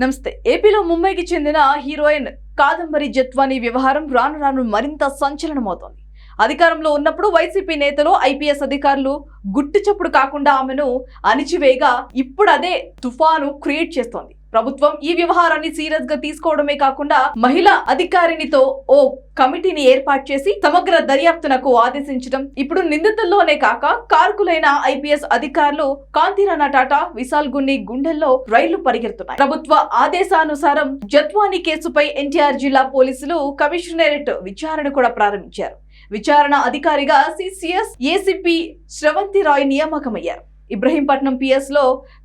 నమస్తే. ఏపీలో ముంబైకి చెందిన హీరోయిన్ కాదంబరి జత్వాని వ్యవహారం రాను రాను మరింత సంచలనమవుతోంది. అధికారంలో ఉన్నప్పుడు వైసీపీ నేతలు ఐపీఎస్ అధికారులు గుట్టు చప్పుడు కాకుండా ఆమెను అణిచివేగా ఇప్పుడు అదే తుఫాను క్రియేట్ చేస్తోంది. ప్రభుత్వం ఈ వ్యవహారాన్ని సీరియస్గా తీసుకోవడమే కాకుండా మహిళా అధికారినితో ఓ కమిటీని ఏర్పాటు చేసి సమగ్ర దర్యాప్తునకు ఆదేశించడం ఇప్పుడు నిందితుల్లోనే కాక కార్కులైన ఐపీఎస్ అధికారులు కాంతిరాణా టాటా విశాల్ గున్ని గుండెల్లో రైళ్ళు పరిగెడుతున్నాయి. ప్రభుత్వ ఆదేశానుసారం జత్వాని కేసుపై ఎన్టీఆర్ జిల్లా పోలీసులు కమిషనరేట్ విచారణ కూడా ప్రారంభించారు. విచారణ అధికారిగా సిసిఎస్ ఏసీపీ శ్రవంతి రాయ్ నియామకమయ్యారు. ఇబ్రహీంపట్నం పిఎస్లో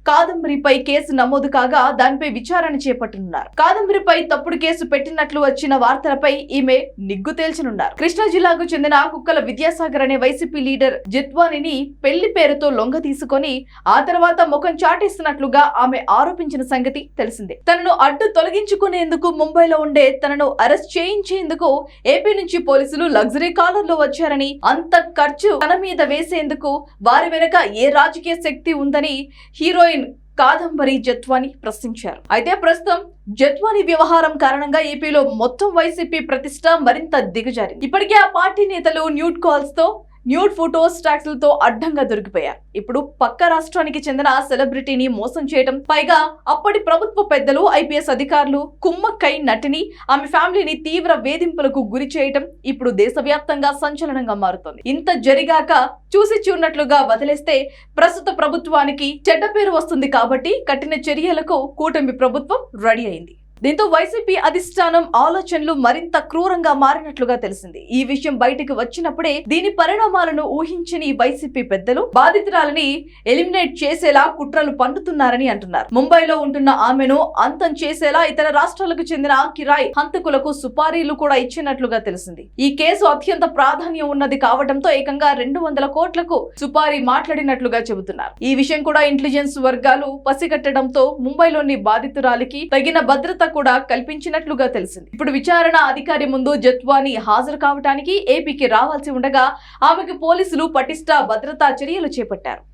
కాదంబరిపై కేసు నమోదు కాగా దానిపై విచారణ చేపట్టనున్నారు. కాదంబరిపై తప్పుడు కేసు పెట్టినట్లు వచ్చిన వార్తలపై ఈమె నిగ్గు తేల్చనున్నారు. కృష్ణా జిల్లాకు చెందిన కుక్కల విద్యాసాగర్ అనే వైసీపీ లీడర్ జిత్వానిని పెళ్ళి పేరుతో లొంగ తీసుకొని ఆ తర్వాత ముఖం చాటేస్తున్నట్లుగా ఆమె ఆరోపించిన సంగతి తెలిసిందే. తనను అడ్డు తొలగించుకునేందుకు ముంబైలో ఉండే తనను అరెస్ట్ చేయించేందుకు ఏపీ నుంచి పోలీసులు లగ్జరీ కాలర్లో వచ్చారని అంత ఖర్చు తన మీద వేసేందుకు వారి వెనుక ఏ రాజకీయ శక్తి ఉందని హీరోయిన్ కాదంబరి జత్వాని ప్రశ్నించారు. అయితే ప్రస్తుతం జత్వాని వ్యవహారం కారణంగా ఏపీలో మొత్తం వైసీపీ ప్రతిష్ట మరింత దిగజారింది. ఇప్పటికే ఆ పార్టీ నేతలు న్యూట్ కాల్స్తో న్యూడ్ ఫోటోస్ ట్యాక్స్లతో అడ్డంగా దొరికిపోయారు. ఇప్పుడు పక్క రాష్ట్రానికి చెందిన సెలబ్రిటీని మోసం చేయడం పైగా అప్పటి ప్రభుత్వ పెద్దలు ఐపీఎస్ అధికారులు కుమ్మక్కై నటిని ఆమె ఫ్యామిలీని తీవ్ర వేధింపులకు గురి చేయటం ఇప్పుడు దేశవ్యాప్తంగా సంచలనంగా మారుతోంది. ఇంత జరిగాక చూసి చూడనట్లుగా వదిలేస్తే ప్రస్తుత ప్రభుత్వానికి చెడ్డ పేరు వస్తుంది కాబట్టి కఠిన చర్యలకు కూటమి ప్రభుత్వం రెడీ అయింది. దీంతో వైసీపీ అధిష్టానం ఆలోచనలు మరింత క్రూరంగా మారినట్లుగా తెలిసింది. ఈ విషయం బయటకు వచ్చినప్పుడే దీని పరిణామాలను ఊహించని వైసీపీ పెద్దలు బాధితురాలని ఎలిమినేట్ చేసేలా కుట్రలు పండుతున్నారని అంటున్నారు. ముంబైలో ఉంటున్న ఆమెను అంతం చేసేలా ఇతర రాష్ట్రాలకు చెందిన కిరాయ్ హంతకులకు సుపారీలు కూడా ఇచ్చినట్లుగా తెలిసింది. ఈ కేసు అత్యంత ప్రాధాన్యం ఉన్నది కావడంతో ఏకంగా రెండు వందల కోట్లకు సుపారీ మాట్లాడినట్లుగా చెబుతున్నారు. ఈ విషయం కూడా ఇంటెలిజెన్స్ వర్గాలు పసిగట్టడంతో ముంబైలోని బాధితురాలికి తగిన భద్రత కూడా కల్పించినట్లుగా తెలిసింది. ఇప్పుడు విచారణ అధికారి ముందు జత్వాని హాజరు కావటానికి ఏపీకి రావాల్సి ఉండగా ఆమెకు పోలీసులు పటిష్ట భద్రతా చర్యలు చేపట్టారు.